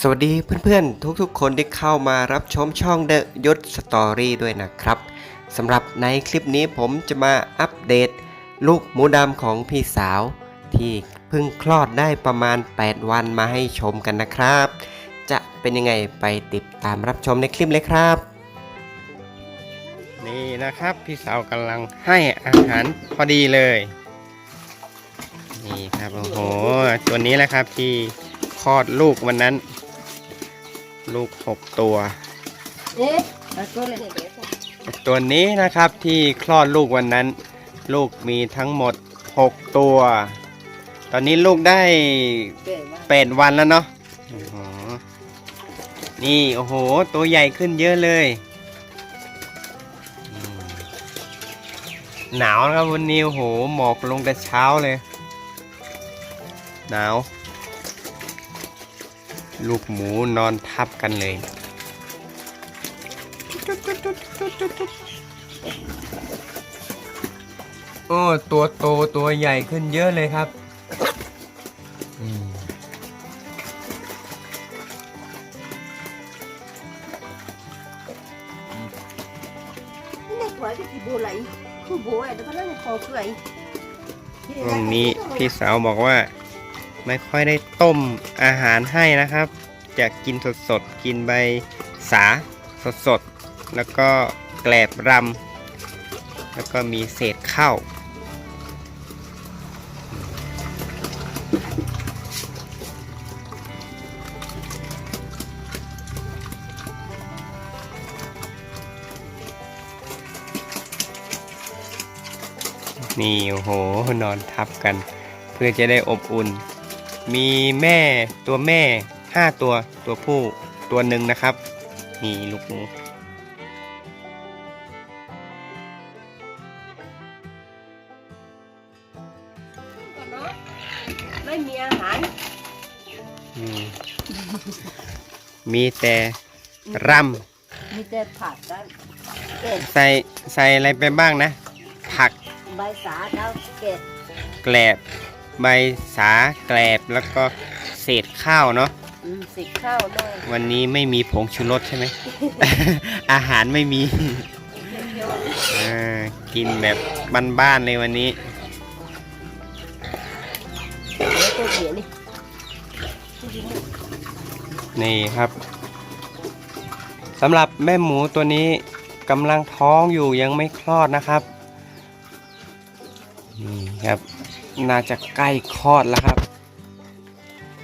สวัสดีเพื่อนๆ ทุกๆ คนที่เข้ามารับชมช่อง The ยศสตอรี่ด้วยนะครับสำหรับในคลิปนี้ผมจะมาอัปเดต ลูกหมูดำของพี่สาว ที่เพิ่งคลอดได้ประมาณ 8 วันมาให้ชมกันนะครับ จะเป็นยังไงไปติดตามรับชมในคลิปเลยครับ นี่นะครับพี่สาวกำลังให้อาหารพอดีเลย นี่ครับโอ้โหตัวนี้แหละครับที่ ลอดลูกวันนั้น ลูกหกตัวตัวนี้นะครับที่คลอดลูกวันนั้น ลูกมีทั้งหมด6ตัว ตอนนี้ลูกได้8วันแล้วเนาะนี่โอ้โห ตัวใหญ่ขึ้นเยอะเลย หนาวนะครับวันนี้โอ้โหหมอกลงแต่เช้าเลย หนาว ลูกหมูนอนทับกันเลย โอ้ ตัวโตตัวใหญ่ขึ้นเยอะเลยครับตรงนี้พี่สาวบอกว่า ไม่ค่อยได้ต้มอาหารให้นะครับ จะกินสดๆ กินใบสาสดๆ แล้วก็แกลบรำแล้วก็มีเศษข้าวนี่โอ้โหนอนทับกัน เพื่อจะได้อบอุ่น มีแม่ตัวแม่ห้าตัวตัวผู้ตัวหนึ่งนะครับ นี่ลูกหมูไม่มีอาหารอืมมีแต่รมีแต่ผักกันเกล็ดำใส่ใส่อะไรไปบ้างนะ ผักใบสาแล้วเกล็ดแกลบ ใบสาแกลบแล้วก็เศษข้าวเนาะอืมสิข้าวด้วยวันนี้ไม่มีผงชูรสใช่ไหม อาหารไม่มีอ่ากินแบบบ้านๆเลยวันนี้ แล้วตัวเหี้ยนี่นี่ครับสำหรับแม่หมูตัวนี้กำลังท้องอยู่ยังไม่คลอดนะครับ นี่ครับ น่าจะใกล้คลอดแล้วครับ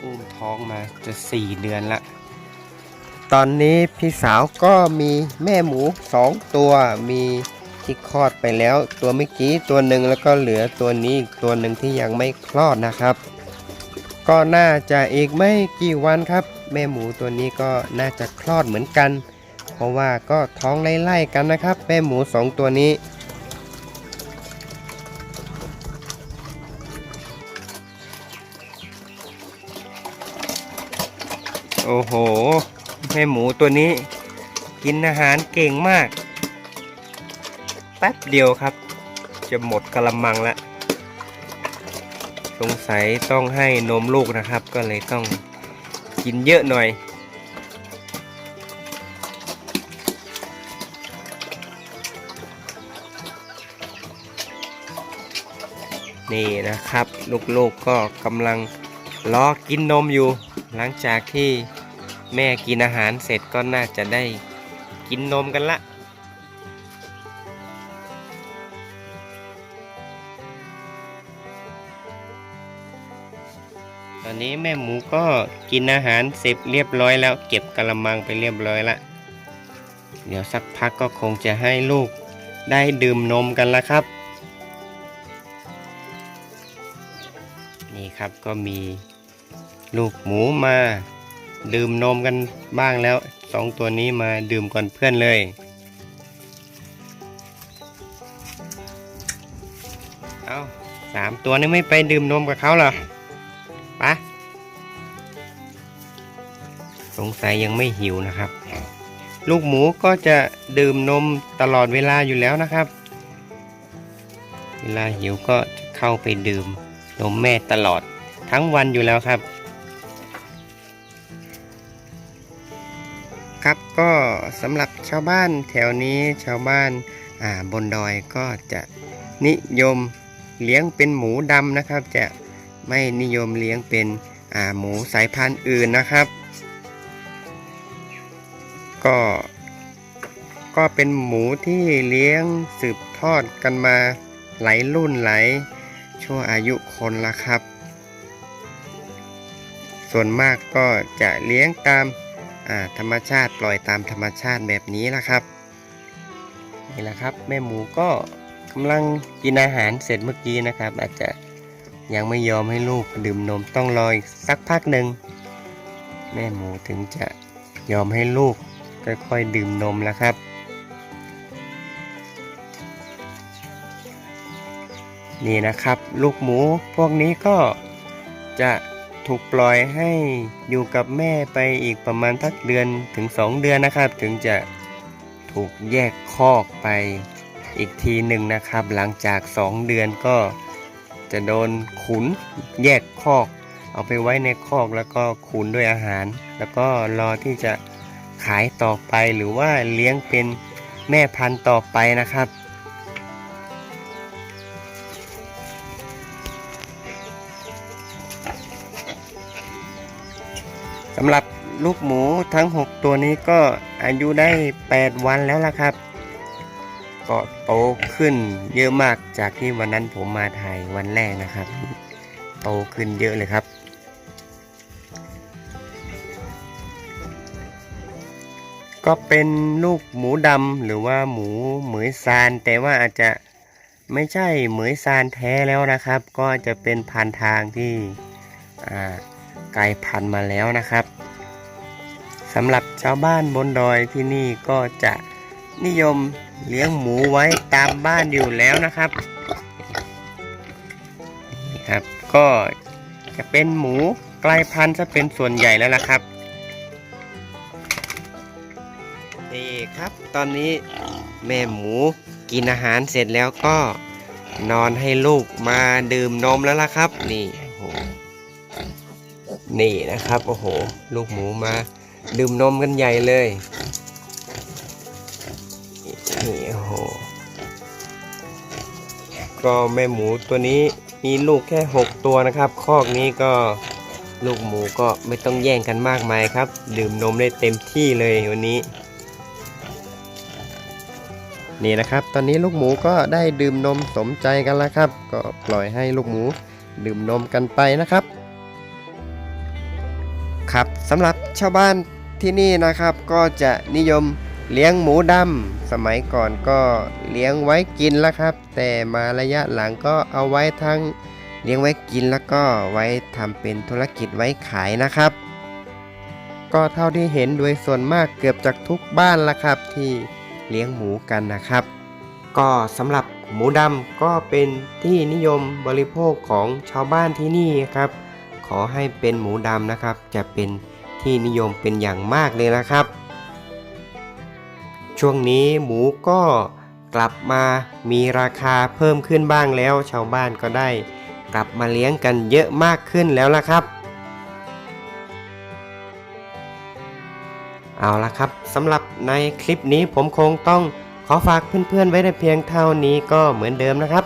อุ้มท้องมาจะสี่เดือนละ ตอนนี้พี่สาวก็มีแม่หมูสองตัวมีที่คลอดไปแล้ว ตัวเมื่อกี้ตัวหนึ่งแล้วก็เหลือตัวนี้อีกตัวหนึ่งที่ยังไม่คลอดนะครับ ก็น่าจะอีกไม่กี่วันครับ แม่หมูตัวนี้ก็น่าจะคลอดเหมือนกัน เพราะว่าก็ท้องไล่ๆกันนะครับ แม่หมูสองตัวนี้ โอ้โห แม่หมูตัวนี้ กินอาหารเก่งมาก แป๊บเดียวครับ จะหมดกระมังละ สงสัยต้องให้นมลูกนะครับ ก็เลยต้องกินเยอะหน่อย นี่นะครับ ลูกๆก็กำลังรอกินนมอยู่หลังจากที่ แม่กินอาหารเสร็จก็น่าจะได้กินนมกันละ ตอนนี้แม่หมูก็กินอาหารเสร็จเรียบร้อยแล้ว เก็บกระมังไปเรียบร้อยละ เดี๋ยวสักพักก็คงจะให้ลูกได้ดื่มนมกันละครับ นี่ครับก็มีลูกหมูมา ดื่มนมกันบ้างแล้วสองตัวนี้มาดื่มก่อนเพื่อนเลยเอาสามตัวนี้ไม่ไปดื่มนมกับเขาเหรอปะสงสัยยังไม่หิวนะครับ ลูกหมูก็จะดื่มนมตลอดเวลาอยู่แล้วนะครับ เวลาหิวก็จะเข้าไปดื่มนมแม่ตลอดทั้งวันอยู่แล้วครับ ครับก็สำหรับชาวบ้านแถวนี้ชาวบ้านาบนดอยก็จะนิยมเลี้ยงเป็นหมูดำนะครับ จะไม่นิยมเลี้ยงเป็นหมูสายพันธุ์อื่นนะครับ ก็ก็เป็นหมูที่เลี้ยงสืบทอดกันมาหลายรุ่นหลายชั่วอายุคนละครับ ส่วนมากก็จะเลี้ยงตาม ธรรมชาติปล่อยตามธรรมชาติแบบนี้ละครับ นี่แหละครับ แม่หมูก็กำลังกินอาหารเสร็จเมื่อกี้นะครับ อาจจะยังไม่ยอมให้ลูกดื่มนมต้องรออีกสักพักหนึ่งแม่หมูถึงจะยอมให้ลูกค่อยๆดื่มนมแล้วครับนี่นะครับ ลูกหมูพวกนี้ก็จะ ถูกปล่อยให้อยู่กับแม่ไปอีกประมาณทักเดือนถึง 2 เดือนนะครับ ถึงจะถูกแยกคอกไปอีกทีหนึ่งนะครับ หลังจาก 2 เดือนก็จะโดนขุนแยกคอก เอาไปไว้ในคอกแล้วก็ขุนด้วยอาหาร แล้วก็รอที่จะขายต่อไปหรือว่าเลี้ยงเป็นแม่พันธุ์ต่อไปนะครับำหรับลูกหมูทั้ง 6 ตัวนี้ก็อายุได้ 8 วันแล้วล่ะครับ ก็โตขึ้นเยอะมากจากที่วันนั้นผมมาถ่ายวันแรกนะครับ โตขึ้นเยอะเลยครับ ก็เป็นลูกหมูดำหรือว่าหมูเหมยซาน แต่ว่าอาจจะไม่ใช่เหมยซานแท้แล้วนะครับ ก็จะเป็นพันธุ์ทางที่อ่า กลายพันธุ์มาแล้วนะครับสำหรับชาวบ้านบนดอยที่นี่ก็จะนิยมเลี้ยงหมูไว้ตามบ้านอยู่แล้วนะครับนี่ครับ ก็จะเป็นหมูกลายพันธุ์จะเป็นส่วนใหญ่แล้วล่ะครับนี่ครับตอนนี้แม่หมูกินอาหารเสร็จแล้วก็นอนให้ลูกมาดื่มนมแล้วล่ะครับ นี่ นี่นะครับ โอ้โห ลูกหมูมาดื่มนมกันใหญ่เลยนี่โอ้โห ก็แม่หมูตัวนี้มีลูกแค่ 6 ตัวนะครับคอกนี้ก็ลูกหมูก็ไม่ต้องแย่งกันมากมายครับ ดื่มนมได้เต็มที่เลยวันนี้ นี่นะครับ ตอนนี้ลูกหมูก็ได้ดื่มนมสมใจกันแล้วครับ ก็ปล่อยให้ลูกหมูดื่มนมกันไปนะครับ ครับสำหรับชาวบ้านที่นี่นะครับก็จะนิยมเลี้ยงหมูดำสมัยก่อนก็เลี้ยงไว้กินแล้วครับ แต่มาระยะหลังก็เอาไว้ทั้งเลี้ยงไว้กินแล้วก็ไว้ทำเป็นธุรกิจไว้ขายนะครับ ก็เท่าที่เห็นโดยส่วนมากเกือบจากทุกบ้านละครับ ที่เลี้ยงหมูกันนะครับ ก็สำหรับหมูดำก็เป็นที่นิยมบริโภคของชาวบ้านที่นี่ครับ อให้เป็นหมูดำนะครับ จะเป็นที่นิยมเป็นอย่างมากเลยนะครับ ช่วงนี้หมูก็กลับมามีราคาเพิ่มขึ้นบ้างแล้ว ชาวบ้านก็ได้ กลับมาเลี้ยงกันเยอะมากขึ้นแล้วละครับ เอาละครับสำหรับในคลิปนี้ผมคงต้องขอฝากเพื่อนๆไว้แต่เพียงเท่านี้ก็เหมือนเดิมนะครับ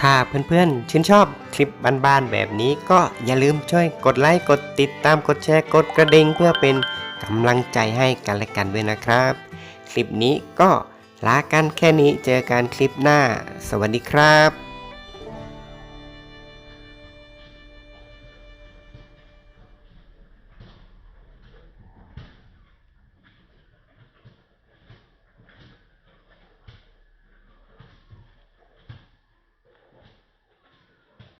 ถ้าเพื่อนๆ ชื่นชอบคลิปบ้านๆแบบนี้ก็อย่าลืมช่วยกดไลค์ กดติดตามกดแชร์ กดกระดิ่งเพื่อเป็นกำลังใจให้กันและกันด้วยนะครับ คลิปนี้ก็ลากันแค่นี้เจอกันคลิปหน้า สวัสดีครับ